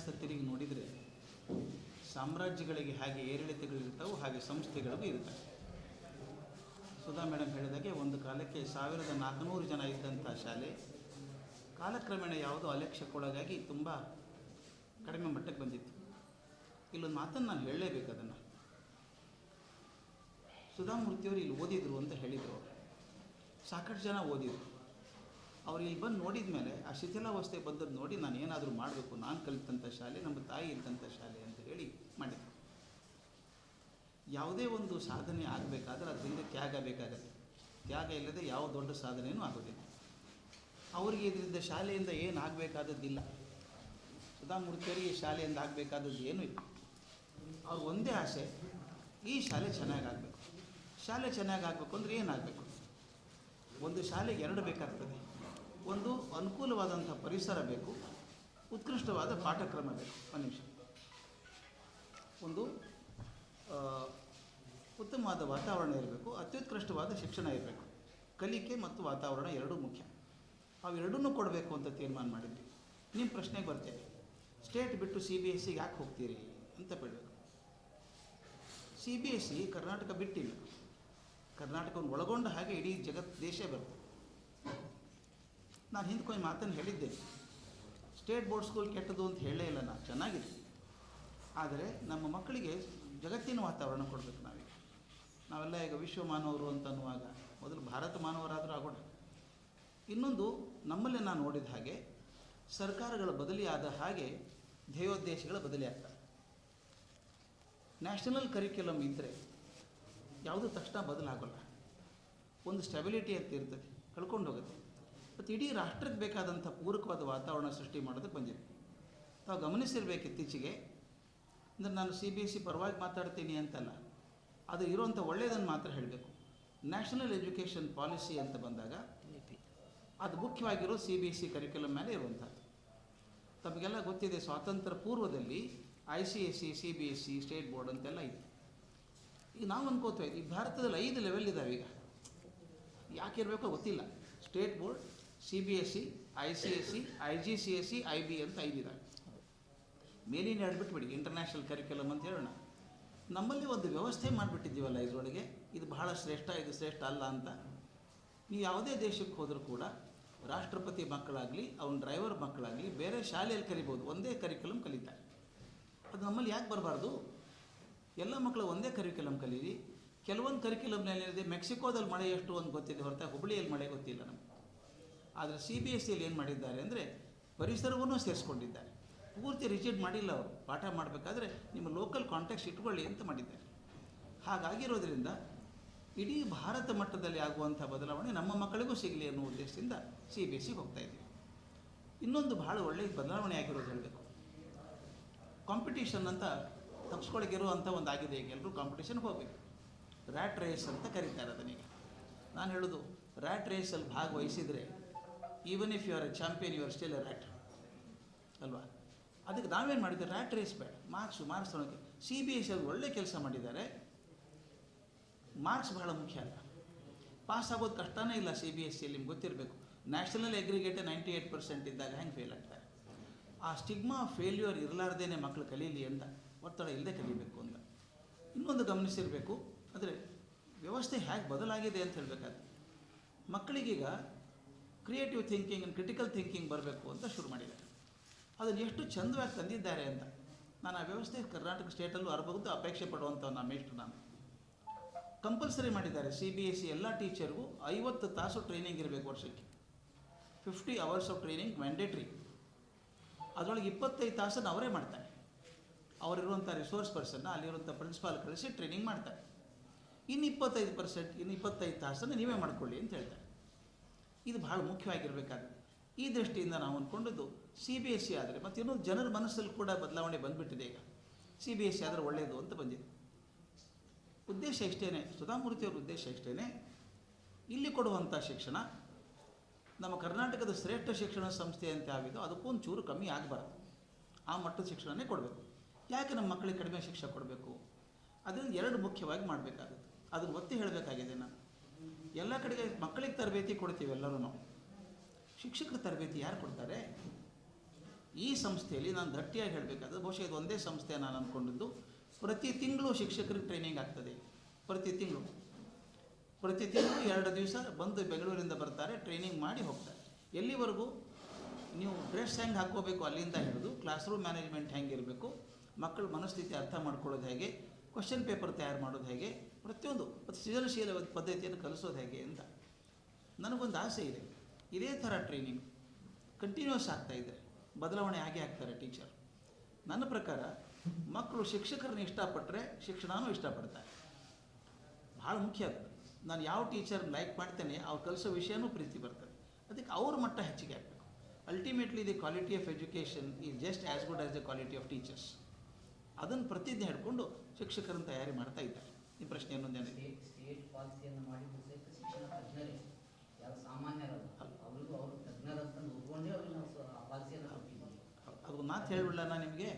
ಇತಿಹಾಸ ತಿರುಗಿ ನೋಡಿದರೆ ಸಾಮ್ರಾಜ್ಯಗಳಿಗೆ ಹಾಗೆ ಏರಿಳಿತಗಳಿರ್ತಾವೆ ಹಾಗೆ ಸಂಸ್ಥೆಗಳಿಗೂ ಇರ್ತವೆ. ಸುಧಾ ಮೇಡಮ್ ಹೇಳಿದಾಗೆ ಒಂದು ಕಾಲಕ್ಕೆ ಸಾವಿರದ ನಾಲ್ಕುನೂರು ಜನ ಇದ್ದಂಥ ಶಾಲೆ ಕಾಲಕ್ರಮೇಣ ಯಾವುದೋ ಅಲಕ್ಷ್ಯಕ್ಕೊಳಗಾಗಿ ತುಂಬ ಕಡಿಮೆ ಮಟ್ಟಕ್ಕೆ ಬಂದಿತ್ತು. ಇಲ್ಲೊಂದು ಮಾತನ್ನು ನಾನು ಹೇಳಲೇಬೇಕು ಅದನ್ನು. ಸುಧಾಮೂರ್ತಿಯವರು ಇಲ್ಲಿ ಓದಿದ್ರು ಅಂತ ಹೇಳಿದರು ಸಾಕಷ್ಟು ಜನ ಓದಿದ್ರು. ಅವ್ರು ಇಲ್ಲಿ ಬಂದು ನೋಡಿದ ಮೇಲೆ ಆ ಶಿಥಿಲಾವಸ್ಥೆ ಬಂದದ್ದು ನೋಡಿ ನಾನು ಏನಾದರೂ ಮಾಡಬೇಕು, ನಾನು ಕಲಿತಂಥ ಶಾಲೆ, ನಮ್ಮ ತಾಯಿ ಇದ್ದಂಥ ಶಾಲೆ ಅಂತ ಹೇಳಿ ಮಾಡಿದ್ರು. ಯಾವುದೇ ಒಂದು ಸಾಧನೆ ಆಗಬೇಕಾದ್ರೆ ಅದರಿಂದ ತ್ಯಾಗ ಬೇಕಾಗತ್ತೆ. ತ್ಯಾಗ ಇಲ್ಲದೆ ಯಾವ ದೊಡ್ಡ ಸಾಧನೆಯೂ ಆಗೋದಿಲ್ಲ. ಅವರಿಗೆ ಇದರಿಂದ ಶಾಲೆಯಿಂದ ಏನು ಆಗಬೇಕಾದದ್ದಿಲ್ಲ ಸುಧಾಮೂರ್ತಿಯವರಿಗೆ ಶಾಲೆಯಿಂದ ಆಗಬೇಕಾದದ್ದು ಏನೂ ಇಲ್ಲ. ಅವ್ರ ಒಂದೇ ಆಸೆ, ಈ ಶಾಲೆ ಚೆನ್ನಾಗಿ ಆಗಬೇಕು. ಶಾಲೆ ಚೆನ್ನಾಗಿ ಆಗಬೇಕು ಅಂದರೆ ಏನಾಗಬೇಕು ಒಂದು ಶಾಲೆಗೆ ಎರಡು ಬೇಕಾಗ್ತದೆ. ಒಂದು ಅನುಕೂಲವಾದಂಥ ಪರಿಸರ ಬೇಕು, ಉತ್ಕೃಷ್ಟವಾದ ಪಾಠಕ್ರಮ ಬೇಕು. ಒಂದು ನಿಮಿಷ. ಒಂದು ಉತ್ತಮವಾದ ವಾತಾವರಣ ಇರಬೇಕು, ಅತ್ಯುತ್ಕೃಷ್ಟವಾದ ಶಿಕ್ಷಣ ಇರಬೇಕು. ಕಲಿಕೆ ಮತ್ತು ವಾತಾವರಣ ಎರಡೂ ಮುಖ್ಯ. ಅವೆರಡನ್ನೂ ಕೊಡಬೇಕು ಅಂತ ತೀರ್ಮಾನ ಮಾಡಿದ್ವಿ. ನಿಮ್ಮ ಪ್ರಶ್ನೆಗೆ ಬರ್ತೇವೆ ಸ್ಟೇಟ್ ಬಿಟ್ಟು ಸಿ ಬಿ ಎಸ್ ಸಿಗೆ ಯಾಕೆ ಹೋಗ್ತೀರಿ ಅಂತ ಬಿಡಬೇಕು C B S C Karnataka ಬಿಟ್ಟಿಲ್ಲ. ಕರ್ನಾಟಕವನ್ನು ಒಳಗೊಂಡ ಹಾಗೆ ಇಡೀ ಜಗತ್ ದೇಶ ಬರುತ್ತೆ ನಾನು ಹಿಂದ್ಕೊಂದು ಮಾತನ್ನು ಹೇಳಿದ್ದೆ. ಸ್ಟೇಟ್ ಬೋರ್ಡ್ ಸ್ಕೂಲ್ ಕೆಟ್ಟದು ಅಂತ ಹೇಳೇ ಇಲ್ಲ ನಾನು. ಚೆನ್ನಾಗಿದೆ. ಆದರೆ ನಮ್ಮ ಮಕ್ಕಳಿಗೆ ಜಗತ್ತಿನ ವಾತಾವರಣ ಕೊಡಬೇಕು ನಾವೀಗ. ನಾವೆಲ್ಲ ಈಗ ವಿಶ್ವ ಮಾನವರು ಅಂತ ಅನ್ನುವಾಗ ಮೊದಲು ಭಾರತ ಮಾನವರಾದರೂ ಆಗೋಣ. ಇನ್ನೊಂದು, ನಮ್ಮಲ್ಲೇ ನಾನು ನೋಡಿದ ಹಾಗೆ ಸರ್ಕಾರಗಳ ಬದಲಿಯಾದ ಹಾಗೆ ಧ್ಯೇಯೋದ್ದೇಶಗಳ ಬದಲಿ ಆಗ್ತವೆ ನ್ಯಾಷನಲ್ ಕರಿಕ್ಯುಲಮ್ ಇದ್ದರೆ ಯಾವುದೂ ತಕ್ಷಣ ಬದಲಾಗೋಲ್ಲ. ಒಂದು ಸ್ಟೆಬಿಲಿಟಿ ಅಂತ ಇರ್ತದೆ. ಕಳ್ಕೊಂಡು ಹೋಗುತ್ತೆ. ಮತ್ತು ಇಡೀ ರಾಷ್ಟ್ರಕ್ಕೆ ಬೇಕಾದಂಥ ಪೂರಕವಾದ ವಾತಾವರಣ ಸೃಷ್ಟಿ ಮಾಡೋದಕ್ಕೆ ಬಂದಿದೆ. ತಾವು ಗಮನಿಸಿರ್ಬೇಕು ಇತ್ತೀಚೆಗೆ. ಅಂದರೆ ನಾನು ಸಿ ಬಿ ಎಸ್ ಸಿ ಪರವಾಗಿ ಮಾತಾಡ್ತೀನಿ ಅಂತಲ್ಲ ಅದು ಇರುವಂಥ ಒಳ್ಳೆಯದನ್ನು ಮಾತ್ರ ಹೇಳಬೇಕು. ನ್ಯಾಷನಲ್ ಎಜುಕೇಷನ್ ಪಾಲಿಸಿ ಅಂತ ಬಂದಾಗ ಅದು ಮುಖ್ಯವಾಗಿರೋ C B S C curriculum ಮೇಲೆ ಇರುವಂಥದ್ದು. ತಮಗೆಲ್ಲ ಗೊತ್ತಿದೆ ಸ್ವಾತಂತ್ರ್ಯ ಪೂರ್ವದಲ್ಲಿ I C S C C B S C state board ಅಂತೆಲ್ಲ ಇತ್ತು. ಈಗ ನಾವು ಅನ್ಕೋತೇವೆ ಈ ಭಾರತದಲ್ಲಿ ಐದು ಲೆವೆಲ್ ಇದ್ದಾವೆ ಈಗ. ಯಾಕಿರಬೇಕೋ ಗೊತ್ತಿಲ್ಲ. State board C B S C I C S C I G C S C I B ಅಂತ ಐದಿದ್ದಾವೆ ಮೇಲಿನ ಹೇಳ್ಬಿಟ್ಬಿಡಿ ಬಿಟ್ಬಿಡಿ ಇಂಟರ್ನ್ಯಾಷನಲ್ ಕರಿಕ್ಯುಲಮ್ ಅಂತ ಹೇಳೋಣ. ನಮ್ಮಲ್ಲಿ ಒಂದು ವ್ಯವಸ್ಥೆ ಮಾಡಿಬಿಟ್ಟಿದ್ದೀವಲ್ಲ ಇದರೊಳಗೆ? ಇದು ಬಹಳ ಶ್ರೇಷ್ಠ, ಇದು ಶ್ರೇಷ್ಠ ಅಲ್ಲ ಅಂತ. ನೀವು ಯಾವುದೇ ದೇಶಕ್ಕೆ ಹೋದರೂ ಕೂಡ ರಾಷ್ಟ್ರಪತಿ ಮಕ್ಕಳಾಗಲಿ, ಅವನ ಡ್ರೈವರ್ ಮಕ್ಕಳಾಗಲಿ ಬೇರೆ ಶಾಲೆಯಲ್ಲಿ ಕಲಿಬೋದು, ಒಂದೇ ಕರಿಕ್ಯುಲಮ್ ಕಲಿತಾರೆ. ಅದು ನಮ್ಮಲ್ಲಿ ಯಾಕೆ ಬರಬಾರ್ದು? ಎಲ್ಲ ಮಕ್ಕಳು ಒಂದೇ ಕರಿಕ್ಯುಲಮ್ ಕಲೀರಿ. ಕೆಲವೊಂದು ಕರಿಕ್ಯುಲಮ್ನಲ್ಲಿ ಮೆಕ್ಸಿಕೋದಲ್ಲಿ ಮಳೆ ಎಷ್ಟು ಅಂತ ಗೊತ್ತಿದೆ ಹೊರತಾಗಿ ಹುಬ್ಬಳ್ಳಿಯಲ್ಲಿ ಮಳೆ ಗೊತ್ತಿಲ್ಲ ನಮಗೆ. ಆದರೆ ಸಿ ಬಿ ಎಸ್ ಸಿಯಲ್ಲಿ ಏನು ಮಾಡಿದ್ದಾರೆ ಅಂದರೆ ಪರಿಸರವನ್ನು ಸೇರಿಸ್ಕೊಂಡಿದ್ದಾರೆ. ಪೂರ್ತಿ ರಿಜಿಡ್ ಮಾಡಿಲ್ಲ ಅವರು. ಪಾಠ ಮಾಡಬೇಕಾದ್ರೆ ನಿಮ್ಮ ಲೋಕಲ್ ಕಾಂಟ್ಯಾಕ್ಟ್ಸ್ ಇಟ್ಕೊಳ್ಳಿ ಅಂತ ಮಾಡಿದ್ದಾರೆ. ಹಾಗಾಗಿರೋದ್ರಿಂದ ಇಡೀ ಭಾರತ ಮಟ್ಟದಲ್ಲಿ ಆಗುವಂಥ ಬದಲಾವಣೆ ನಮ್ಮ ಮಕ್ಕಳಿಗೂ ಸಿಗಲಿ ಅನ್ನೋ ಉದ್ದೇಶದಿಂದ ಸಿ ಬಿ ಎಸ್ ಸಿಗೆ ಹೋಗ್ತಾ ಇದ್ದೀವಿ. ಇನ್ನೊಂದು ಭಾಳ ಒಳ್ಳೆಯ ಬದಲಾವಣೆ ಆಗಿರೋದು ಹೇಳಬೇಕು. ಕಾಂಪಿಟೀಷನ್ ಅಂತ ತಪ್ಸ್ಕೊಳಗಿರುವಂಥ ಒಂದು ಆಗಿದೆ ಈಗ ಎಲ್ಲರೂ ಕಾಂಪಿಟೇಷನ್ಗೆ ಹೋಗಬೇಕು. ರ್ಯಾಟ್ ರೇಸ್ ಅಂತ ಕರೀತಾರೆ ಅದನ್ನೀಗ ನಾನು ಹೇಳೋದು ರ್ಯಾಟ್ ರೇಸಲ್ಲಿ ಭಾಗವಹಿಸಿದರೆ even if you are a champion you are still a rat ಅಲ್ವಾ? ಅದಕ್ಕೆ ನಾವೇನು ಮಾಡಿದ್ವಿ ರ್ಯಾಟ್ ರೇಸ್ ಬೇಡ. ಮಾರ್ಕ್ಸು ಮಾರ್ಕ್ಸ್ ತೊಗೊಳಕ್ಕೆ. ಸಿ ಬಿ ಎಸ್ ಅಲ್ಲಿ ಒಳ್ಳೆ ಕೆಲಸ ಮಾಡಿದ್ದಾರೆ. ಮಾರ್ಕ್ಸ್ ಬಹಳ ಮುಖ್ಯ ಅಲ್ಲ ಪಾಸ್ ಆಗೋದು ಕಷ್ಟನೇ ಇಲ್ಲ ಸಿ ಬಿ ಎಸ್ ಸಿಯಲ್ಲಿ ನಿಮ್ಗೆ ಗೊತ್ತಿರಬೇಕು. National aggregate ninety eight percent ಇದ್ದಾಗ ಹೆಂಗೆ ಫೇಲ್ ಆಗ್ತಾರೆ? ಆ ಸ್ಟಿಗ್ಮಾ ಫೇಲ್ಯೂರ್ ಇರಲಾರ್ದೇ ಮಕ್ಕಳು ಕಲೀಲಿ ಅಂತ. ಒತ್ತಡ ಇಲ್ಲದೆ ಕಲಿಬೇಕು ಅಂತ. ಇನ್ನೊಂದು ಗಮನಿಸಿರಬೇಕು. ಅಂದರೆ ವ್ಯವಸ್ಥೆ ಹೇಗೆ ಬದಲಾಗಿದೆ ಅಂತ ಹೇಳಬೇಕಾದ್ರೆ, ಮಕ್ಕಳಿಗೀಗ creative thinking and critical thinking ಬರಬೇಕು ಅಂತ ಶುರು ಮಾಡಿದ್ದಾರೆ. ಅದನ್ನು ಎಷ್ಟು ಚಂದವಾಗಿ ತಂದಿದ್ದಾರೆ ಅಂತ ನಾನು ಆ ವ್ಯವಸ್ಥೆ ಕರ್ನಾಟಕ ಸ್ಟೇಟಲ್ಲೂ ಅರಬಹುದು ಅಪೇಕ್ಷೆ ಪಡುವಂಥ ನಮ್ಮ ಮೇಷ್ಟ್ರು ನಾನು. ಕಂಪಲ್ಸರಿ ಮಾಡಿದ್ದಾರೆ ಸಿ ಬಿ ಎಸ್ ಸಿ ಎಲ್ಲ ಟೀಚರ್ಗೂ ಐವತ್ತು ತಾಸು ಟ್ರೈನಿಂಗ್ ಇರಬೇಕು ವರ್ಷಕ್ಕೆ. Fifty hours of training mandatory ಅದರೊಳಗೆ ಇಪ್ಪತ್ತೈದು ತಾಸನ್ನು ಅವರೇ ಮಾಡ್ತಾರೆ. ಅವರಿರುವಂಥ ರಿಸೋರ್ಸ್ ಪರ್ಸನ್ನ ಅಲ್ಲಿರುವಂಥ ಪ್ರಿನ್ಸಿಪಾಲ್ ಕಳಿಸಿ ಟ್ರೈನಿಂಗ್ ಮಾಡ್ತಾರೆ. ಇನ್ನು ಇಪ್ಪತ್ತೈದು ಪರ್ಸೆಂಟ್ ಇನ್ನು ಇಪ್ಪತ್ತೈದು ತಾಸನ್ನು ನೀವೇ ಮಾಡ್ಕೊಳ್ಳಿ ಅಂತ ಹೇಳ್ತಾರೆ. ಇದು ಬಹಳ ಮುಖ್ಯವಾಗಿರಬೇಕಾದ್ರೆ ಈ ದೃಷ್ಟಿಯಿಂದ ನಾವು ಅಂದ್ಕೊಂಡಿದ್ದು ಸಿ ಬಿ ಎಸ್ ಸಿ ಆದರೆ, ಮತ್ತು ಇನ್ನೊಂದು ಜನರ ಮನಸ್ಸಲ್ಲಿ ಕೂಡ ಬದಲಾವಣೆ ಬಂದುಬಿಟ್ಟಿದೆ ಈಗ. ಸಿ ಬಿ ಎಸ್ ಸಿ ಆದರೆ ಒಳ್ಳೆಯದು ಅಂತ ಬಂದಿದೆ. ಉದ್ದೇಶ ಇಷ್ಟೇ ಸುಧಾಮೂರ್ತಿಯವ್ರ ಉದ್ದೇಶ ಇಷ್ಟೇ ಇಲ್ಲಿ ಕೊಡುವಂಥ ಶಿಕ್ಷಣ, ನಮ್ಮ ಕರ್ನಾಟಕದ ಶ್ರೇಷ್ಠ ಶಿಕ್ಷಣ ಸಂಸ್ಥೆ ಅಂತ ಆಗಿದ್ದು ಅದಕ್ಕೂ ಒಂದು ಕಮ್ಮಿ ಆಗಬಾರ್ದು. ಆ ಮಟ್ಟದ ಶಿಕ್ಷಣನೇ ಕೊಡಬೇಕು. ಯಾಕೆ ನಮ್ಮ ಮಕ್ಕಳಿಗೆ ಕಡಿಮೆ ಶಿಕ್ಷಣ ಕೊಡಬೇಕು? ಅದರಿಂದ ಎರಡು ಮುಖ್ಯವಾಗಿ ಮಾಡಬೇಕಾಗುತ್ತೆ. ಅದನ್ನು ಒತ್ತಿ ಹೇಳಬೇಕಾಗಿದೆ ನಾನು. ಎಲ್ಲ ಕಡೆಗೆ ಮಕ್ಕಳಿಗೆ ತರಬೇತಿ ಕೊಡ್ತೀವಿ ಎಲ್ಲರೂ ಶಿಕ್ಷಕರ ತರಬೇತಿ ಯಾರು ಕೊಡ್ತಾರೆ? ಈ ಸಂಸ್ಥೆಯಲ್ಲಿ ನಾನು ಗಟ್ಟಿಯಾಗಿ ಹೇಳಬೇಕಾದ್ರೆ ಬಹುಶಃ ಇದು ಒಂದೇ ಸಂಸ್ಥೆ ನಾನು ಅಂದ್ಕೊಂಡಿದ್ದು ಪ್ರತಿ ತಿಂಗಳು ಶಿಕ್ಷಕರಿಗೆ ಟ್ರೈನಿಂಗ್ ಆಗ್ತದೆ. ಪ್ರತಿ ತಿಂಗಳು. ಪ್ರತಿ ತಿಂಗಳು ಎರಡು ದಿವಸ ಬಂದು ಬೆಂಗಳೂರಿಂದ ಬರ್ತಾರೆ ಟ್ರೈನಿಂಗ್ ಮಾಡಿ ಹೋಗ್ತಾರೆ. ಎಲ್ಲಿವರೆಗೂ? ನೀವು ಡ್ರೆಸ್ ಹೆಂಗೆ ಹಾಕ್ಕೋಬೇಕು ಅಲ್ಲಿಂದ ಹಿಡಿದು ಕ್ಲಾಸ್ ರೂಮ್ ಮ್ಯಾನೇಜ್ಮೆಂಟ್ ಹೆಂಗಿರಬೇಕು? ಮಕ್ಕಳ ಮನಸ್ಥಿತಿ ಅರ್ಥ ಮಾಡ್ಕೊಳ್ಳೋದು ಹೇಗೆ? ಕ್ವಶನ್ ಪೇಪರ್ ತಯಾರು ಮಾಡೋದು ಹೇಗೆ? ಪ್ರತಿಯೊಂದು ಮತ್ತು ಸೃಜನಶೀಲ ಪದ್ಧತಿಯನ್ನು ಕಲಿಸೋದು ಹೇಗೆ ಅಂತ. ನನಗೊಂದು ಆಸೆ ಇದೆ. ಇದೇ ಥರ ಟ್ರೈನಿಂಗ್ ಕಂಟಿನ್ಯೂಸ್ ಆಗ್ತಾ ಇದೆ ಬದಲಾವಣೆ ಆಗೇ ಆಗ್ತಾರೆ ಟೀಚರ್ ನನ್ನ ಪ್ರಕಾರ ಮಕ್ಕಳು ಶಿಕ್ಷಕರನ್ನ ಇಷ್ಟಪಟ್ಟರೆ ಶಿಕ್ಷಣನೂ ಇಷ್ಟಪಡ್ತಾರೆ. ಭಾಳ ಮುಖ್ಯ ಅದು. ನಾನು ಯಾವ ಟೀಚರ್ ಲೈಕ್ ಮಾಡ್ತೇನೆ, ಅವ್ರು ಕಲಿಸೋ ವಿಷಯನೂ ಪ್ರೀತಿ ಬರ್ತದೆ. ಅದಕ್ಕೆ ಅವ್ರ ಮಟ್ಟ ಹೆಚ್ಚಿಗೆ ಆಗಬೇಕು. Ultimately the quality of education is just as good as the quality of teachers ಅದನ್ನು ಪ್ರತಿಜ್ಞೆ ಹಿಡ್ಕೊಂಡು ಶಿಕ್ಷಕರನ್ನು ತಯಾರಿ ಮಾಡ್ತಾ ಇದ್ದಾರೆ. ಈ ಪ್ರಶ್ನೆ ಇನ್ನೊಂದೇನಿದೆ ಸ್ಟೇಟ್ ಸ್ಟೇಟ್ ಪಾಲಿಸಿಯನ್ನು ಮಾಡಿ ಸಹಿತ ಶಿಕ್ಷಣ ತಜ್ಞರೇ. ಯಾರು ಸಾಮಾನ್ಯರಲ್ಲ. ಅವರಿಗೂ ಅವರು ತಜ್ಞರಂತ ಒಪ್ಕೊಂಡೇ ಅವ್ರಿಗೆ ನಾವು ಆ ಪಾಲಿಸಿಯನ್ನು ಕೊಟ್ಟಿದ್ದೀವಿ. ಅದು ಮಾತು ಹೇಳಿಬಿಡಲ್ಲ ನಾನು ನಿಮಗೆ?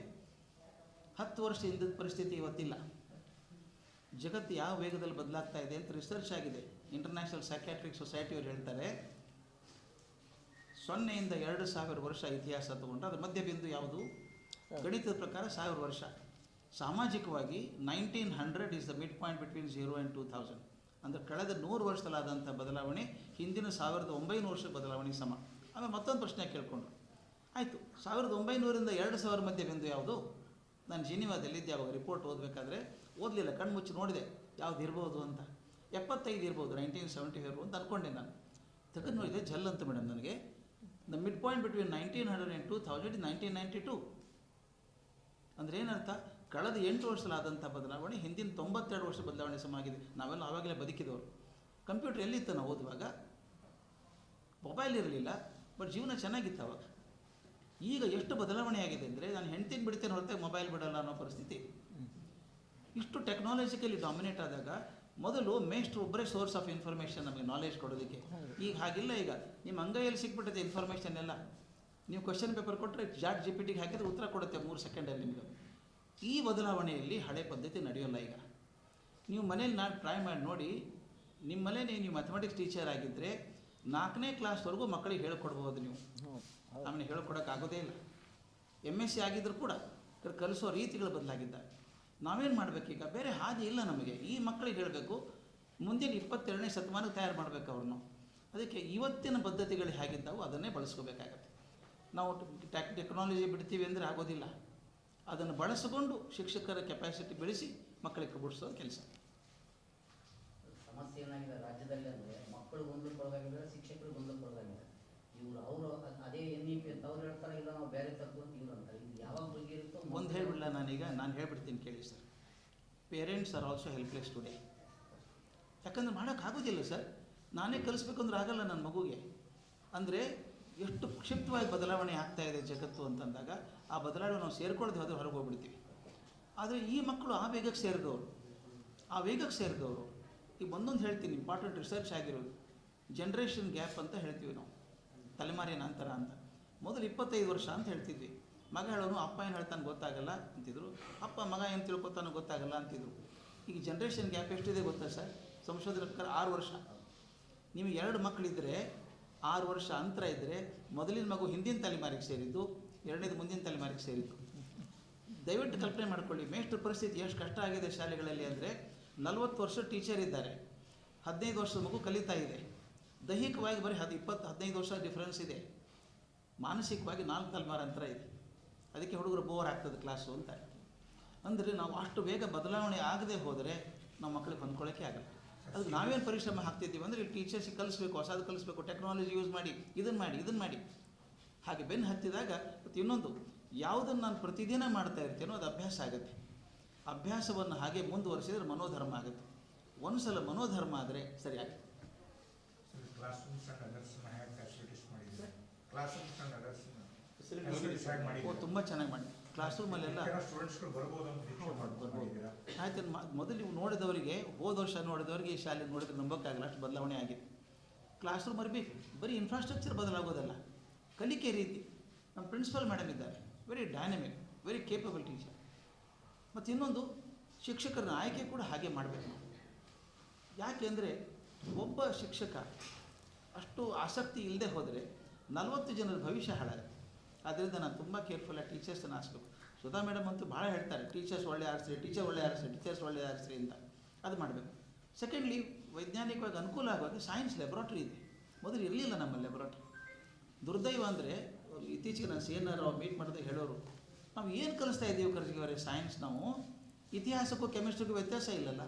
ಹತ್ತು ವರ್ಷ ಹಿಂದಿನ ಪರಿಸ್ಥಿತಿ ಇವತ್ತಿಲ್ಲ. ಜಗತ್ತು ಯಾವ ವೇಗದಲ್ಲಿ ಬದಲಾಗ್ತಾ ಇದೆ ಅಂತ ರಿಸರ್ಚ್ ಆಗಿದೆ. ಇಂಟರ್ನ್ಯಾಷನಲ್ ಸೈಕ್ಯಾಟ್ರಿಕ್ ಸೊಸೈಟಿಯವರು ಹೇಳ್ತಾರೆ ಸೊನ್ನೆಯಿಂದ ಎರಡು ಸಾವಿರ ವರ್ಷ ಇತಿಹಾಸ ತಗೊಂಡ್ರೆ ಅದರ ಮಧ್ಯ ಬಿಂದು ಯಾವುದು ಗಣಿತದ ಪ್ರಕಾರ ಸಾವಿರ ವರ್ಷ. ಸಾಮಾಜಿಕವಾಗಿ nineteen hundred is the mid point between zero and two thousand ಅಂದರೆ ಕಳೆದ ನೂರು ವರ್ಷದಲ್ಲಾದಂಥ ಬದಲಾವಣೆ, ಹಿಂದಿನ ಸಾವಿರದ ಒಂಬೈನೂರು ವರ್ಷ ಬದಲಾವಣೆ ಸಮ. ಆಮೇಲೆ ಮತ್ತೊಂದು ಪ್ರಶ್ನೆ ಕೇಳಿಕೊಂಡ್ರು ಆಯಿತು, ಸಾವಿರದ ಒಂಬೈನೂರಿಂದ ಎರಡು ಸಾವಿರ ಮಧ್ಯೆ ಬಿಂದು ಯಾವುದು? ನಾನು ಜಿನಿವಾದಲ್ಲಿದ್ದೆ ಯಾವಾಗ ರಿಪೋರ್ಟ್ ಓದಬೇಕಾದ್ರೆ, ಓದಲಿಲ್ಲ ಕಣ್ಣು ಮುಚ್ಚಿ ನೋಡಿದೆ, ಯಾವ್ದು ಇರ್ಬೋದು ಅಂತ. ಎಪ್ಪತ್ತೈದು ಇರ್ಬೋದು ನೈನ್ಟೀನ್ ಸೆವೆಂಟಿ ಇರ್ಬೋದು ಅಂತ ಅಂದ್ಕೊಂಡೆ ನಾನು. ತೆಗೆದು ನೋಡಿದೆ, ಜಲ್ ಅಂತ ಮೇಡಮ್ ನನಗೆ. The mid point between nineteen hundred and two thousand nineteen ninety two ಅಂದರೆ ಏನರ್ಥ? ಕಳೆದ ಎಂಟು ವರ್ಷದಲ್ಲಾದಂಥ ಬದಲಾವಣೆ ಹಿಂದಿನ ತೊಂಬತ್ತೆರಡು ವರ್ಷ ಬದಲಾವಣೆ ಸಮಾಗಿದೆ. ನಾವೆಲ್ಲ ಆವಾಗಲೇ ಬದುಕಿದವರು. ಕಂಪ್ಯೂಟರ್ ಎಲ್ಲಿತ್ತು ನಾವು ಓದುವಾಗ? ಮೊಬೈಲ್ ಇರಲಿಲ್ಲ ಬಟ್ ಜೀವನ ಚೆನ್ನಾಗಿತ್ತು ಅವಾಗ. ಈಗ ಎಷ್ಟು ಬದಲಾವಣೆ ಆಗಿದೆ ಅಂದರೆ ನಾನು ಹೆಂಡ್ತಿನ ಬಿಡ್ತೇನೆ ಹೊರತಾಗಿ ಮೊಬೈಲ್ ಬಿಡಲ್ಲ ಅನ್ನೋ ಪರಿಸ್ಥಿತಿ. ಇಷ್ಟು ಟೆಕ್ನಾಲಜಿಕಲಿ ಡಾಮಿನೇಟ್ ಆದಾಗ ಮೊದಲು ಮೇಷ್ಟ್ರು ಒಬ್ಬರೇ ಸೋರ್ಸ್ ಆಫ್ ಇನ್ಫಾರ್ಮೇಷನ್ ನಮಗೆ ನಾಲೆಜ್ ಕೊಡೋದಕ್ಕೆ. ಈಗ ಹಾಗಿಲ್ಲ ಈಗ. ನಿಮ್ಮ ಅಂಗೈಯಲ್ಲಿ ಸಿಕ್ಬಿಟ್ಟಿದೆ ಇನ್ಫಾರ್ಮೇಷನ್ ಎಲ್ಲ. ನೀವು ಕ್ವಶನ್ ಪೇಪರ್ ಕೊಟ್ಟರೆ ಜಾಟ್ ಜಿ ಪಿ ಟಿಗೆ ಹಾಕಿದ್ರೆ ಉತ್ತರ ಕೊಡುತ್ತೆ ಮೂರು ಸೆಕೆಂಡಲ್ಲಿ ನಿಮಗೆ. ಈ ಬದಲಾವಣೆಯಲ್ಲಿ ಹಳೆ ಪದ್ಧತಿ ನಡೆಯೋಲ್ಲ ಈಗ. ನೀವು ಮನೇಲಿ ನಾನು ಟ್ರೈ ಮಾಡಿ ನೋಡಿ, ನಿಮ್ಮ ಮನೇಲಿ ನೀವು ಮ್ಯಾಥಮೆಟಿಕ್ಸ್ ಟೀಚರ್ ಆಗಿದ್ದರೆ ನಾಲ್ಕನೇ ಕ್ಲಾಸ್ವರೆಗೂ ಮಕ್ಕಳಿಗೆ ಹೇಳ್ಕೊಡ್ಬೋದು ನೀವು. ಆಮೇಲೆ ಹೇಳ್ಕೊಡೋಕ್ಕಾಗೋದೇ ಇಲ್ಲ. ಎಂ ಎಸ್ ಸಿ ಆಗಿದ್ದರೂ ಕೂಡ ಕಲಿಸೋ ರೀತಿಗಳು ಬದಲಾಗಿದ್ದಾವೆ. ನಾವೇನು ಮಾಡಬೇಕೀಗ ಬೇರೆ ಹಾದಿ ಇಲ್ಲ ನಮಗೆ. ಈ ಮಕ್ಕಳಿಗೆ ಹೇಳಬೇಕು, ಮುಂದಿನ ಇಪ್ಪತ್ತೆರಡನೇ ಶತಮಾನಕ್ಕೆ ತಯಾರು ಮಾಡಬೇಕು ಅವ್ರನ್ನು. ಅದಕ್ಕೆ ಇವತ್ತಿನ ಪದ್ಧತಿಗಳು ಹೇಗಿದ್ದಾವೋ ಅದನ್ನೇ ಬಳಸ್ಕೋಬೇಕಾಗತ್ತೆ. ನಾವು ಟೆಕ್, ಟೆಕ್ನಾಲಜಿ ಬಿಡ್ತೀವಿ ಅಂದರೆ ಆಗೋದಿಲ್ಲ. ಅದನ್ನು ಬಳಸಿಕೊಂಡು ಶಿಕ್ಷಕರ ಕೆಪಾಸಿಟಿ ಬೆಳೆಸಿ ಮಕ್ಕಳಿಗೆ ಕಬಡಿಸೋ ಕೆಲಸ. ಸಮಸ್ಯೆ ಏನಾಗಿದೆ? ರಾಜ್ಯದಲ್ಲಿ ಅಂದರೆ ಮಕ್ಕಳು ಗೊಂದಲಕ್ಕೊಳಗಾಗಿದ್ದಾರೆ ಶಿಕ್ಷಕರು ಗೊಂದಲಕ್ಕೊಳಗಾಗಿದ್ದಾರೆ ಇವರು ಅವರು ಅದೇ ಎನ್ ಇ ಪಿ ಅಂತ ಅವ್ರು ಹೇಳ್ತಾರೆ ಇಲ್ಲ ನಾವು ಬೇರೆ ತಪ್ಪು ಅಂತ ಇವ್ರು ಅಂತಾರೆ. ಇದು ಯಾವಾಗ ಬಗ್ಗೆ ಇರುತ್ತೋ ಒಂದು ಹೇಳಿಬಿಡಲ್ಲ ನಾನೀಗ? ನಾನು ಹೇಳ್ಬಿಡ್ತೀನಿ ಕೇಳಿ sir. Parents are also helpless today ಯಾಕಂದ್ರೆ ಮಾಡೋಕ್ಕಾಗೋದಿಲ್ಲ ಸರ್. ನಾನೇ ಕಲಿಸ್ಬೇಕಂದ್ರೆ ಆಗಲ್ಲ ನನ್ನ ಮಗುಗೆ. ಅಂದರೆ ಎಷ್ಟು ಕ್ಷಿಪ್ತವಾಗಿ ಬದಲಾವಣೆ ಆಗ್ತಾ ಇದೆ ಜಗತ್ತು ಅಂತಂದಾಗ ಆ ಬದಲಾವಣೆ ನಾವು ಸೇರ್ಕೊಳ್ಳೋದು ಹೋದ್ರೆ ಹೊರಗೆ ಹೋಗ್ಬಿಡ್ತೀವಿ. ಆದರೆ ಈ ಮಕ್ಕಳು ಆ ವೇಗಕ್ಕೆ ಸೇರಿದವರು, ಆ ವೇಗಕ್ಕೆ ಸೇರಿದವರು. ಈಗ ಒಂದೊಂದು ಹೇಳ್ತೀನಿ ಇಂಪಾರ್ಟೆಂಟ್ ರಿಸರ್ಚ್ ಆಗಿರೋದು. ಜನ್ರೇಷನ್ ಗ್ಯಾಪ್ ಅಂತ ಹೇಳ್ತೀವಿ ನಾವು. ತಲೆಮಾರಿನ ಅಂತರ ಅಂತ. ಮೊದಲು ಇಪ್ಪತ್ತೈದು ವರ್ಷ ಅಂತ ಹೇಳ್ತಿದ್ವಿ. ಮಗ ಹೇಳೋನು, ಅಪ್ಪ ಏನು ಹೇಳ್ತಾನೆ ಗೊತ್ತಾಗಲ್ಲ ಅಂತಿದ್ರು. ಅಪ್ಪ ಮಗ ಏನು ತಿಳ್ಕೊತಾನೋ ಗೊತ್ತಾಗಲ್ಲ ಅಂತಿದ್ರು. ಈಗ ಜನ್ರೇಷನ್ ಗ್ಯಾಪ್ ಎಷ್ಟಿದೆ ಗೊತ್ತಾ ಸರ್? ಸಂಶೋಧನೆ ಪ್ರಕಾರ ಆರು ವರ್ಷ. ನಿಮಗೆ ಎರಡು ಮಕ್ಕಳಿದ್ದರೆ ಆರು ವರ್ಷ ಅಂತರ ಇದ್ದರೆ ಮೊದಲಿನ ಮಗು ಹಿಂದಿನ ತಲೆಮಾರಿಗೆ ಸೇರಿದ್ದು, ಎರಡನೇದು ಮುಂದಿನ ತಲೆಮಾರಿಗೆ ಸೇರಿದ್ದು. ದಯವಿಟ್ಟು ಕಲ್ಪನೆ ಮಾಡಿಕೊಳ್ಳಿ, ಮೇಷ್ಟ್ರ ಪರಿಸ್ಥಿತಿ ಎಷ್ಟು ಕಷ್ಟ ಆಗಿದೆ ಶಾಲೆಗಳಲ್ಲಿ ಅಂದರೆ ನಲವತ್ತು ವರ್ಷ ಟೀಚರ್ ಇದ್ದಾರೆ, ಹದಿನೈದು ವರ್ಷದ ಮಗು ಕಲಿತಾ ಇದೆ. ದೈಹಿಕವಾಗಿ ಬರೀ ಹದಿ, ಇಪ್ಪತ್ತು, ಹದಿನೈದು ವರ್ಷ ಡಿಫ್ರೆನ್ಸ್ ಇದೆ. ಮಾನಸಿಕವಾಗಿ ನಾಲ್ಕು ತಲೆಮಾರ ಅಂತರ ಇದೆ. ಅದಕ್ಕೆ ಹುಡುಗರು ಬೋರ್ ಆಗ್ತದೆ ಕ್ಲಾಸು ಅಂತ. ಅಂದರೆ ನಾವು ಅಷ್ಟು ಬೇಗ ಬದಲಾವಣೆ ಆಗದೆ ಹೋದರೆ ನಾವು ಮಕ್ಕಳಿಗೆ ಹೊಂದ್ಕೊಳ್ಳೋಕ್ಕೆ ಆಗಲ್ಲ. ಅದಕ್ಕೆ ನಾವೇನು ಪರಿಶ್ರಮ ಹಾಕ್ತಿದ್ದೀವಿ ಅಂದರೆ ಟೀಚರ್ಸಿಗೆ ಕಲಿಸ್ಬೇಕು ಹೊಸದು ಕಲಿಸ್ಬೇಕು ಟೆಕ್ನಾಲಜಿ ಯೂಸ್ ಮಾಡಿ ಇದನ್ನು ಮಾಡಿ ಇದನ್ನು ಮಾಡಿ. ಹಾಗೆ ಬೆನ್ನು ಹತ್ತಿದಾಗ ಮತ್ತು ಇನ್ನೊಂದು ಯಾವುದನ್ನು ನಾನು ಪ್ರತಿದಿನ ಮಾಡ್ತಾ ಇರ್ತೀನೋ ಅದು ಅಭ್ಯಾಸ ಆಗುತ್ತೆ. ಅಭ್ಯಾಸವನ್ನು ಹಾಗೆ ಮುಂದುವರಿಸಿದರೆ ಮನೋಧರ್ಮ ಆಗುತ್ತೆ. ಒಂದು ಸಲ ಮನೋಧರ್ಮ ಆದರೆ ಸರಿಯಾಗಿ ಹ್ಯಾಕ್ ತುಂಬ ಚೆನ್ನಾಗಿ ಮಾಡಿ ಕ್ಲಾಸ್ ರೂಮಲ್ಲೆಲ್ಲ. ಆಯ್ತು ಮೊದಲು ನೀವು ನೋಡಿದವರಿಗೆ ಹೋದ ವರ್ಷ ನೋಡಿದವರಿಗೆ ಈ ಶಾಲೆ ನೋಡಿದ್ರೆ ನಂಬೋಕ್ಕಾಗಲ್ಲ ಅಷ್ಟು ಬದಲಾವಣೆ ಆಗಿದೆ ಕ್ಲಾಸ್ ರೂಮ್ ಬರಬೇಕು ಬರೀ ಇನ್ಫ್ರಾಸ್ಟ್ರಕ್ಚರ್ ಬದಲಾಗೋದಲ್ಲ. ಕಲಿಕೆ ರೀತಿ. ನಮ್ಮ ಪ್ರಿನ್ಸಿಪಲ್ ಮೇಡಮ್ ಇದ್ದಾರೆ. Very dynamic very capable teacher ಮತ್ತು ಇನ್ನೊಂದು ಶಿಕ್ಷಕರನ್ನ ಆಯ್ಕೆ ಕೂಡ ಹಾಗೆ ಮಾಡಬೇಕು. ನಾವು ಯಾಕೆಂದರೆ ಒಬ್ಬ ಶಿಕ್ಷಕ ಅಷ್ಟು ಆಸಕ್ತಿ ಇಲ್ಲದೆ ಹೋದರೆ ನಲವತ್ತು ಜನರ ಭವಿಷ್ಯ ಹಾಳಾಗುತ್ತೆ. ಆದ್ದರಿಂದ ನಾನು ತುಂಬ ಕೇರ್ಫುಲ್ಲಾಗಿ ಟೀಚರ್ಸನ್ನು ಆರಿಸ್ಬೇಕು ಸುಧಾ ಮೇಡಮ್ ಅಂತೂ ಭಾಳ ಹೇಳ್ತಾರೆ ಟೀಚರ್ಸ್ ಒಳ್ಳೆ ಆರಿಸ್ರಿ ಟೀಚರ್ ಒಳ್ಳೆ ಆರಿಸ್ರಿ ಟೀಚರ್ಸ್ ಒಳ್ಳೆ ಆರಿಸ್ರಿ ಅಂತ. ಅದು ಮಾಡಬೇಕು. ಸೆಕೆಂಡ್ಲಿ ವೈಜ್ಞಾನಿಕವಾಗಿ ಅನುಕೂಲ ಆಗೋದು ಸೈನ್ಸ್ ಲ್ಯಾಬ್ರಾಟ್ರಿ ಇದೆ. ಮೊದಲು ಇರಲಿಲ್ಲ ನಮ್ಮ ಲ್ಯಾಬ್ರಾಟ್ರಿ ದುರ್ದೈವ ಅಂದರೆ ಇತ್ತೀಚೆಗೆ ನಾನು ಸಿ ಎನ್ ಆರ್ ಮೀಟ್ ಮಾಡಿದಾಗ ಹೇಳೋರು, ನಾವು ಏನು ಕಲಿಸ್ತಾ ಇದ್ದೀವಿ ಅವರೇ ಸೈನ್ಸ್ ನಾವು? ಇತಿಹಾಸಕ್ಕೂ ಕೆಮಿಸ್ಟ್ರಿಗೂ ವ್ಯತ್ಯಾಸ ಇಲ್ಲಲ್ಲ.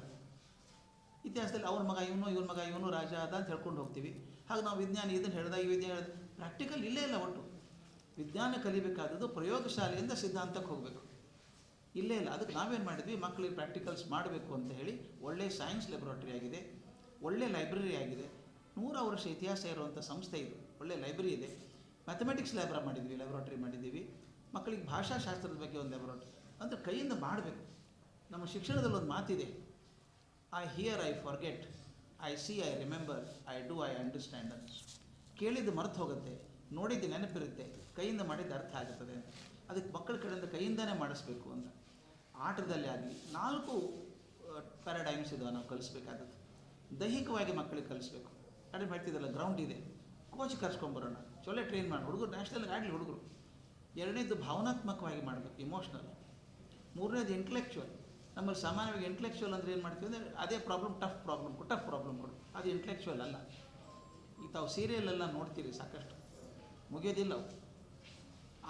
ಇತಿಹಾಸದಲ್ಲಿ ಅವ್ರ ಮಗ ಇವನು, ಇವ್ರ ಮಗ ಇವನು ರಾಜ ಅದ ಅಂತ ಹೇಳ್ಕೊಂಡು ಹೋಗ್ತೀವಿ. ಹಾಗೆ ನಾವು ವಿಜ್ಞಾನಿ ಇದನ್ನು ಹೇಳ್ದಾಗ ಈ ವಿಜ್ಞಾನ ಹೇಳ್ದ ಪ್ರಾಕ್ಟಿಕಲ್ ಇಲ್ಲೇ ಇಲ್ಲ ಒಟ್ಟು. ವಿಜ್ಞಾನ ಕಲಿಬೇಕಾದದ್ದು ಪ್ರಯೋಗಶಾಲೆಯಿಂದ ಸಿದ್ಧಾಂತಕ್ಕೆ ಹೋಗಬೇಕು. ಇಲ್ಲೇ ಇಲ್ಲ, ಅದಕ್ಕೆ ನಾವೇನು ಮಾಡಿದ್ವಿ? ಮಕ್ಕಳಿಗೆ ಪ್ರಾಕ್ಟಿಕಲ್ಸ್ ಮಾಡಬೇಕು ಅಂತ ಹೇಳಿ ಒಳ್ಳೆಯ ಸೈನ್ಸ್ ಲ್ಯಾಬೊರೇಟರಿ ಆಗಿದೆ ಒಳ್ಳೆಯ ಲೈಬ್ರರಿ ಆಗಿದೆ. ನೂರ ವರ್ಷ ಇತಿಹಾಸ ಇರುವಂಥ ಸಂಸ್ಥೆ ಇದು ಒಳ್ಳೆಯ ಲೈಬ್ರರಿ ಇದೆ. ಮ್ಯಾಥಮೆಟಿಕ್ಸ್ ಲ್ಯಾಬ್ರ ಮಾಡಿದ್ವಿ ಲ್ಯಾಬೊರೇಟರಿ ಮಾಡಿದ್ದೀವಿ. ಮಕ್ಕಳಿಗೆ ಭಾಷಾಶಾಸ್ತ್ರದ ಬಗ್ಗೆ ಒಂದು ಲ್ಯಾಬೊರೇಟರಿ ಅಂದರೆ ಕೈಯಿಂದ ಮಾಡಬೇಕು. ನಮ್ಮ ಶಿಕ್ಷಣದಲ್ಲಿ ಒಂದು ಮಾತಿದೆ I hear I forget I see I remember I do I understand ಅಂತ ಕೇಳಿದ್ದು ಮರೆತು ಹೋಗುತ್ತೆ. ನೋಡಿದ್ದು ನೆನಪಿರುತ್ತೆ, ಕೈಯಿಂದ ಮಾಡಿದ್ದು ಅರ್ಥ ಆಗುತ್ತದೆ ಅದಕ್ಕೆ ಮಕ್ಕಳ ಕಡೆಯಿಂದ ಕೈಯಿಂದನೇ ಮಾಡಿಸ್ಬೇಕು ಅಂತ. ಆಟದಲ್ಲಿ ಆಗಲಿ, ನಾಲ್ಕು ಪ್ಯಾರಾಡೈಮ್ಸ್ ಇದಾವೆ ನಾವು ಕಲಿಸ್ಬೇಕಾದದ್ದು. ದೈಹಿಕವಾಗಿ ಮಕ್ಕಳಿಗೆ ಕಲಿಸ್ಬೇಕು. ಕಡಿಮೆ ಹೇಳ್ತಿದ್ದಲ್ಲ ಗ್ರೌಂಡ್ ಇದೆ. ಕೋಚ್ ಕರ್ಸ್ಕೊಂಬರೋಣ. ಚೊಲೆ ಟ್ರೈನ್ ಮಾಡಿ ಹುಡುಗರು ನ್ಯಾಷನಲ್ಗೆ ಆಗಲಿ ಹುಡುಗರು. ಎರಡನೇದು ಭಾವನಾತ್ಮಕವಾಗಿ ಮಾಡಬೇಕು ಇಮೋಷ್ನಲ್ ಮೂರನೇದು ಇಂಟೆಲೆಕ್ಚುವಲ್ ನಮ್ಮಲ್ಲಿ ಸಾಮಾನ್ಯವಾಗಿ ಇಂಟೆಲೆಕ್ಚುವಲ್ ಅಂದರೆ ಏನು ಮಾಡ್ತೀವಿ ಅಂದರೆ, ಅದೇ problem tough problem tough problem ಕೊಡು. ಅದು ಇಂಟೆಲೆಕ್ಚುವಲ್ ಅಲ್ಲ. ಈಗ ತಾವು ಸೀರಿಯಲ್ ಎಲ್ಲ ನೋಡ್ತೀರಿ ಸಾಕಷ್ಟು. ಮುಗಿಯೋದಿಲ್ಲ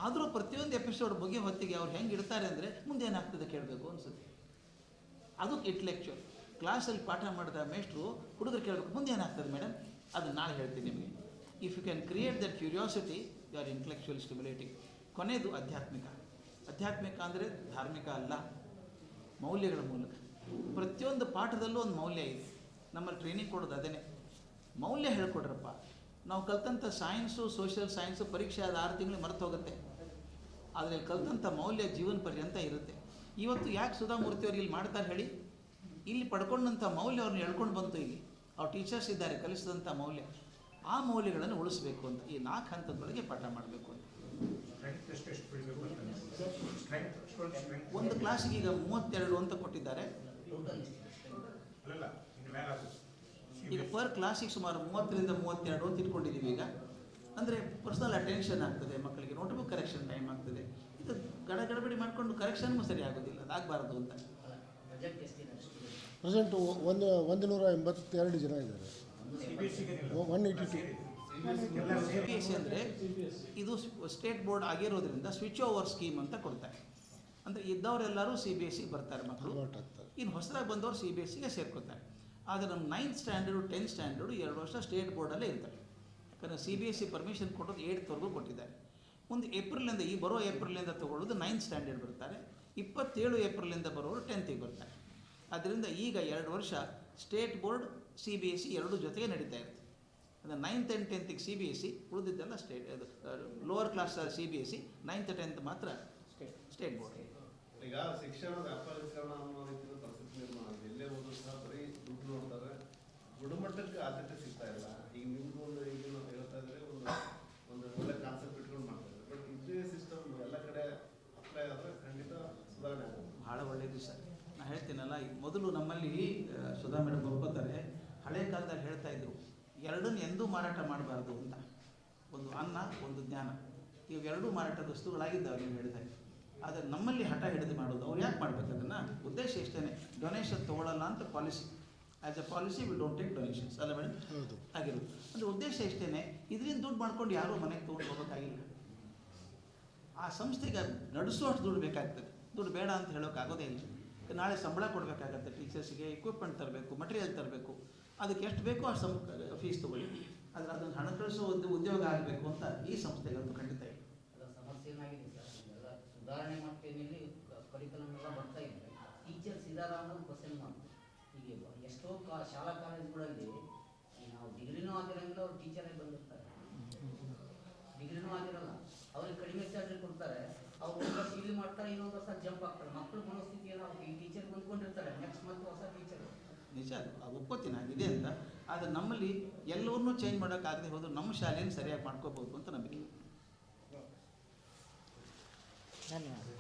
ಆದರೂ ಪ್ರತಿಯೊಂದು ಎಪಿಸೋಡ್ ಮುಗಿಯೋ ಹೊತ್ತಿಗೆ ಅವ್ರು ಹೆಂಗೆ ಇಡ್ತಾರೆ ಅಂದರೆ ಮುಂದೆ ಏನಾಗ್ತದೆ ಕೇಳಬೇಕು ಅನಿಸುತ್ತೆ. ಅದು ಲೆಕ್ಚರ್ ಕ್ಲಾಸಲ್ಲಿ ಪಾಠ ಮಾಡಿದ ಮೇಷ್ಟ್ರು ಹುಡುಗರು ಕೇಳಬೇಕು, ಮುಂದೆ ಏನಾಗ್ತದೆ ಮೇಡಮ್ ಅದು ನಾಳೆ ಹೇಳ್ತೀನಿ ನಿಮಗೆ. If you can create that curiosity you are intellectual stimulating ಕೊನೆಯದು ಆಧ್ಯಾತ್ಮಿಕ. ಆಧ್ಯಾತ್ಮಿಕ ಅಂದರೆ ಧಾರ್ಮಿಕ ಅಲ್ಲ, ಮೌಲ್ಯಗಳ ಮೂಲಕ. ಪ್ರತಿಯೊಂದು ಪಾಠದಲ್ಲೂ ಒಂದು ಮೌಲ್ಯ ಇದೆ. ನಮ್ಮಲ್ಲಿ ಟ್ರೈನಿಂಗ್ ಕೊಡೋದು ಅದೇನೆ. ಮೌಲ್ಯ ಹೇಳ್ಕೊಡ್ರಪ್ಪ. ನಾವು ಕಲ್ತಂಥ ಸೈನ್ಸು ಸೋಷಿಯಲ್ ಸೈನ್ಸು ಪರೀಕ್ಷೆ ಆದ ಆರು ತಿಂಗಳು ಮರೆತು ಹೋಗುತ್ತೆ. ಆದರೆ ಕಲ್ತಂಥ ಮೌಲ್ಯ ಜೀವನ ಪರ್ಯಂತ ಇರುತ್ತೆ. ಇವತ್ತು ಯಾಕೆ ಸುಧಾಮೂರ್ತಿಯವ್ರು ಇಲ್ಲಿ ಮಾಡ್ತಾರೆ ಹೇಳಿ? ಇಲ್ಲಿ ಪಡ್ಕೊಂಡಂಥ ಮೌಲ್ಯ ಅವ್ರನ್ನ ಎಳ್ಕೊಂಡು ಬಂತು ಇಲ್ಲಿ. ಅವ್ರ ಟೀಚರ್ಸ್ ಇದ್ದಾರೆ ಕಲಿಸಿದಂಥ ಮೌಲ್ಯ. ಆ ಮೌಲ್ಯಗಳನ್ನು ಉಳಿಸ್ಬೇಕು ಅಂತ ಈ ನಾಲ್ಕು ಹಂತದೊಳಗೆ ಪಾಠ ಮಾಡಬೇಕು ಅಂತ. ಒಂದು ಕ್ಲಾಸಿಗೆ ಈಗ ಮೂವತ್ತೆರಡು ಅಂತ ಕೊಟ್ಟಿದ್ದಾರೆ ಟೋಟಲ್ ಅಲ್ಲಲ್ಲ ಇನ್ನು ಮೇಲೆ ಈಗ ಪರ್ ಕ್ಲಾಸಿಗೆ ಸುಮಾರು ಮೂವತ್ತರಿಂದ ಮೂವತ್ತೆರಡು ಅಂತ ಇಟ್ಕೊಂಡಿದ್ದೀವಿ ಈಗ. ಅಂದರೆ ಪರ್ಸನಲ್ ಅಟೆನ್ಷನ್ ಆಗ್ತದೆ ಮಕ್ಕಳಿಗೆ ನೋಟ್ಬುಕ್ ಕರೆಕ್ಷನ್ ಟೈಮ್ ಆಗ್ತದೆ. ಇದು ಗಡ ಗಡಬಡಿ ಮಾಡಿಕೊಂಡು ಕರೆಕ್ಷನ್ಗೂ ಸರಿ ಆಗೋದಿಲ್ಲ ಅದಾಗಬಾರ್ದು ಅಂತ. ಪ್ರೆಸೆಂಟು ಒಂದು ಒಂದು ನೂರ ಎಂಬತ್ತೆರಡು ಜನ ಇದ್ದಾರೆ. C one eighty two C B S C ಅಂದರೆ ಇದು ಸ್ಟೇಟ್ ಬೋರ್ಡ್ ಆಗಿರೋದ್ರಿಂದ ಸ್ವಿಚ್ ಓವರ್ ಸ್ಕೀಮ್ ಅಂತ ಕೊಡ್ತಾರೆ. ಅಂದರೆ ಇದ್ದವರೆಲ್ಲರೂ ಸಿ ಬಿ ಎಸ್ ಸಿಗೆ ಬರ್ತಾರೆ ಮಕ್ಕಳು. ಇನ್ನು ಹೊಸದಾಗಿ ಬಂದವರು ಸಿ ಬಿ ಎಸ್ ಸಿಗೆ ಸೇರ್ಕೋತಾರೆ. ಆದರೆ ನಮ್ಮ ನೈನ್ತ್ ಸ್ಟ್ಯಾಂಡರ್ಡು ಟೆಂತ್ ಸ್ಟ್ಯಾಂಡರ್ಡು ಎರಡು ವರ್ಷ ಸ್ಟೇಟ್ ಬೋರ್ಡಲ್ಲೇ ಇರ್ತಾರೆ ಯಾಕಂದರೆ C B S C permission ಕೊಟ್ಟೋದು ಏಟ್ತ್ವರೆಗೂ ಕೊಟ್ಟಿದ್ದಾರೆ. ಒಂದು ಏಪ್ರಿಲಿಂದ ಈ ಬರೋ ಏಪ್ರಿಲಿಂದ ತಗೊಳ್ಳೋದು ನೈನ್ತ್ ಸ್ಟ್ಯಾಂಡರ್ಡ್ ಬರ್ತಾರೆ. ಇಪ್ಪತ್ತೇಳು ಏಪ್ರಿಲಿಂದ ಬರೋರು ಟೆಂತಿಗೆ ಬರ್ತಾರೆ. ಅದರಿಂದ ಈಗ ಎರಡು ವರ್ಷ state board C B S C ಎರಡೂ ಜೊತೆಗೆ ನಡೀತಾ ಇರುತ್ತೆ. ಅಂದರೆ ನೈನ್ತ್ ಆ್ಯಂಡ್ ಟೆಂತಿಗೆ ಸಿ ಬಿ ಎಸ್ ಸಿ ಉಳಿದಿದ್ದೆಲ್ಲ ಸ್ಟೇಟ್ ಅದು lower class C B S C ninth tenth ಮಾತ್ರ ಸ್ಟೇಟ್ ಬೋರ್ಡ್ ಈಗ ಶಿಕ್ಷಣದ ಅಪರಿಸರಣ ಅನ್ನೋ ರೀತಿಯ ಪರಿಸ್ಥಿತಿ ನಿರ್ಮಾಣ ಎಲ್ಲೇ ಸಹ ನೋಡ್ತಾರೆ ಗುಣಮಟ್ಟಕ್ಕೆ ಆದ್ಯತೆ ಸಿಗ್ತಾ ಇಲ್ಲ. ಈಗ ನಿಮ್ದು ಒಂದು ಈಗ ನಾವು ಹೇಳ್ತಾ ಇದ್ರೆ ಒಂದು ಒಂದು ಒಳ್ಳೆ ಕಾನ್ಸೆಪ್ಟ್ ಇಟ್ಕೊಂಡು ಮಾಡ್ತಾ ಬಟ್ ಇದೇ ಸಿಸ್ಟಮ್ ಎಲ್ಲ ಕಡೆ ಅಪ್ಲೈ ಆದ್ರೆ ಖಂಡಿತ ಸುಧಾರಣೆ ಆಗುತ್ತೆ. ಭಾಳ ಒಳ್ಳೆಯದು ಸರ್. ನಾನು ಹೇಳ್ತೀನಲ್ಲ ಮೊದಲು ನಮ್ಮಲ್ಲಿ ಸುಧಾ ಮೇಡಮ್ ಒಪ್ಕೋತಾರೆ ಹಳೆ ಕಾಲದಾಗ ಹೇಳ್ತಾ ಇದ್ರು, ಎರಡನ್ನು ಎಂದೂ ಮಾರಾಟ ಮಾಡಬಾರ್ದು ಅಂತ. ಒಂದು ಅನ್ನ, ಒಂದು ಜ್ಞಾನ. ಇವೆರಡೂ ಮಾರಾಟದ ವಸ್ತುಗಳಾಗಿದ್ದಾವೆ ನೀವು ಹೇಳಿದಾಗ ಆದರೆ ನಮ್ಮಲ್ಲಿ ಹಠ ಹಿಡಿದು ಮಾಡೋದು, ಅವ್ರು ಯಾಕೆ ಮಾಡ್ಬೇಕು ಅದನ್ನು? ಉದ್ದೇಶ ಇಷ್ಟೇ ಡೊನೇಷನ್ ತೊಗೊಳ್ಳಲ್ಲ ಅಂತ policy as a policy we don't take donations ಅಲ್ಲ ಮೇಡಮ್ ಹೌದು. ಆಗಿರೋದು ಅಂದರೆ ಉದ್ದೇಶ ಇಷ್ಟೇ ಇದರಿಂದ ದುಡ್ಡು ಮಾಡ್ಕೊಂಡು ಯಾರೂ ಮನೆಗೆ ತೊಗೊಂಡು ಹೋಗೋಕ್ಕಾಗಿಲ್ಲ. ಆ ಸಂಸ್ಥೆಗೆ ನಡೆಸುವಷ್ಟು ದುಡ್ಡು ಬೇಕಾಗ್ತದೆ. ದುಡ್ಡು ಬೇಡ ಅಂತ ಹೇಳೋಕ್ಕಾಗೋದೇ ಇಲ್ಲ. ನಾಳೆ ಸಂಬಳ ಕೊಡಬೇಕಾಗತ್ತೆ ಟೀಚರ್ಸಿಗೆ ಇಕ್ವಿಪ್ಮೆಂಟ್ ತರಬೇಕು ಮಟೀರಿಯಲ್ ತರಬೇಕು. ಅದಕ್ಕೆ ಎಷ್ಟು ಬೇಕೋ ಅಷ್ಟು ಸಂ ಫೀಸ್ ತೊಗೊಳ್ಳಿ. ಆದರೆ ಅದನ್ನು ಹಣ ಕಳಿಸೋ ಒಂದು ಉದ್ಯೋಗ ಆಗಬೇಕು ಅಂತ ಈ ಸಂಸ್ಥೆಗಳಂತೂ ಖಂಡಿತ ಇಲ್ಲ. ಸಮಸ್ಯೆ ಏನಾಗಿದೆ ಸುಧಾರಣೆ ಮಾಡ್ತೇನೆ ಕರಿಕುಲಮ್ ಎಲ್ಲ ಬರ್ತಾ ಇದೆ. ಟೀಚರ್ಸ್ ಇದಾರ ಅನ್ನೋದು ಕ್ವಶನ್ ಮಾರ್ಕ್ ಈಗ ಎಷ್ಟೋ ಕಾ ಶಾಲಾ ಕಾಲೇಜುಗಳಲ್ಲಿ ನಾವು ಡಿಗ್ರಿನೂ ಆಗಿರಂಗಿಲ್ಲ ಅವ್ರು ಟೀಚರೇ ಬಂದಿರ್ತಾರೆ. ಡಿಗ್ರಿನೂ ಆಗಿರಲ್ಲ. ಅವ್ರಿಗೆ ಕಡಿಮೆ ಸ್ಯಾಲ್ರಿ ಕೊಡ್ತಾರೆ. ಅವ್ರು ಒಂದು ವರ್ಷ ಇಲ್ಲಿ ಮಾಡ್ತಾರೆ ಇನ್ನೊಂದು ವರ್ಷ ಜಂಪ್ ಆಗ್ತಾರೆ ಮಕ್ಕಳ ಮನಸ್ಥಿತಿ ಅವ್ರಿಗೆ ಈ ಟೀಚರ್ ಬಂದ್ಕೊಂಡಿರ್ತಾರೆ ನೆಕ್ಸ್ಟ್ ಮತ್ತೆ ಹೊಸ ಟೀಚರ್ ನಿಜ ಅದು. ಅದು ಒಪ್ಪತ್ತೀನಿ ಇದೆ ಅಂತ. ಆದರೆ ನಮ್ಮಲ್ಲಿ ಎಲ್ಲವನ್ನೂ ಚೇಂಜ್ ಮಾಡೋಕ್ಕಾಗದೆ ಹೋದ್ರೆ ನಮ್ಮ ಶಾಲೆಯನ್ನು ಸರಿಯಾಗಿ ಮಾಡ್ಕೋಬೋದು ಅಂತ ನಂಬಿಕೆ. ಧನ್ಯವಾದ.